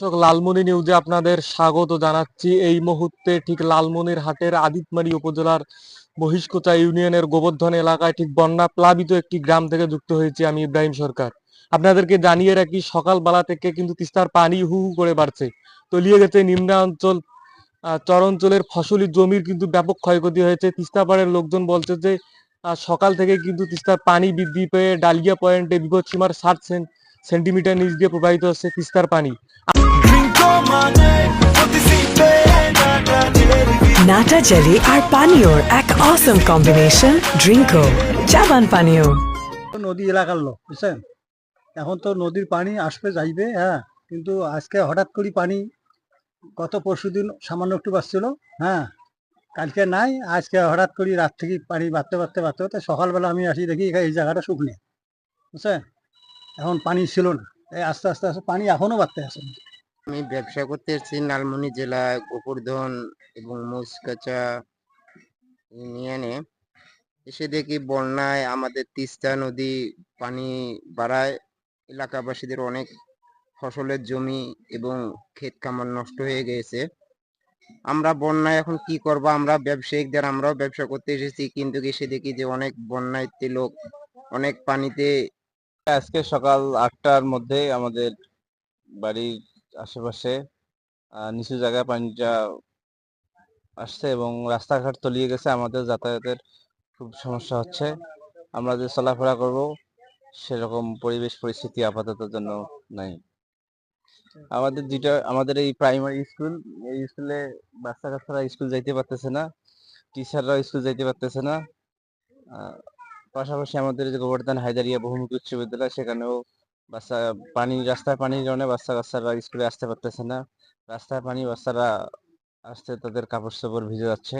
দর্শক, লালমনি নিউজে আপনাদের স্বাগত জানাচ্ছি। এই মুহূর্তে ঠিক লালমনির হাটের আদিতমারি উপজেলার বহিষ্কোচা ইউনিয়নের গোবর্ধন এলাকায় ঠিক বন্যা প্লাবিত একটি গ্রাম থেকে যুক্ত হয়েছি আমি ইব্রাহিম সরকার। আপনাদেরকে জানিয়ে রাখি, সকালবেলা থেকে কিন্তু তিস্তার পানি হু হু করে বাড়ছে। তলিয়ে গেছে নিম্নাঞ্চল চরাঞ্চলের ফসলি জমির কিন্তু ব্যাপক ক্ষয়ক্ষতি হয়েছে। তিস্তাপাড়ের লোকজন বলছে যে সকাল থেকে কিন্তু তিস্তার পানি বৃদ্ধি পেয়ে ডালিয়া পয়েন্টে বিপদসীমার ষাট সেন্টিমিটার নিচ দিয়ে প্রবাহিত হচ্ছে তিস্তার পানি। নাটা জেলি আর পানীয়র এক অসম কম্বিনেশন ড্রিঙ্কো জাবান পানীয় নদী এলাকার লোক বুঝছেন এখন তো নদীর পানি আসবে যাইবে হ্যাঁ কিন্তু আজকে হঠাৎ করে পানি গত পরশু দিন সামান্য একটু বাড়ছিল হ্যাঁ কালকে নাই আজকে হঠাৎ করে রাত থেকে পানি বাড়তে বাড়তে বাড়তে বাড়তে সকালবেলা আমি আসি দেখি এই জায়গাটা শুকনে বুঝছেন এখন পানি ছিল না এই আস্তে আস্তে আস্তে পানি এখনও বাড়তে আছে আমি ব্যবসা করতে এসেছি লালমনি জেলা গোপুরধন এবং মুসকাচা ইউনিয়নে। এসে দেখি বন্যায় আমাদের তিস্তা নদী পানি বাড়ায়। এলাকাবাসীদের অনেক ফসলের জমি এবং ক্ষেত খামার নষ্ট হয়ে গেছে। আমরা বন্যায় এখন কি করব? আমরা ব্যবসায়িকদের আমরাও ব্যবসা করতে এসেছি। কিন্তু এসে দেখি যে অনেক বন্যায় লোক অনেক পানিতে আজকে সকাল আটটার মধ্যে আমাদের বাড়ির আশেপাশে নিচু জায়গায় পানিটা আসছে এবং রাস্তাঘাট তলিয়ে গেছে, আমাদের যাতায়াতের খুব সমস্যা হচ্ছে। আমরা যে চলাফেরা করব, সেরকম পরিবেশ পরিস্থিতি আপাতত জন্য নাই। আমাদের দুইটা, আমাদের এই প্রাইমারি স্কুল এই স্কুলে বাচ্চা কাচ্চারা স্কুল যাইতে পারতেছে না টিচাররাও স্কুল যাইতে পারতেছে না। পাশাপাশি আমাদের যে গোবর্ধন হায়দারিয়া বহুমুখী উচ্চ বিদ্যালয়, সেখানেও বাচ্চা, পানি, রাস্তায় পানির কারণে বাচ্চা কাচ্চারা স্কুলে আসতে পারতেছে না। রাস্তায় পানি বাচ্চারা আসতে তাদের কাপড় চোপড় ভিজে যাচ্ছে।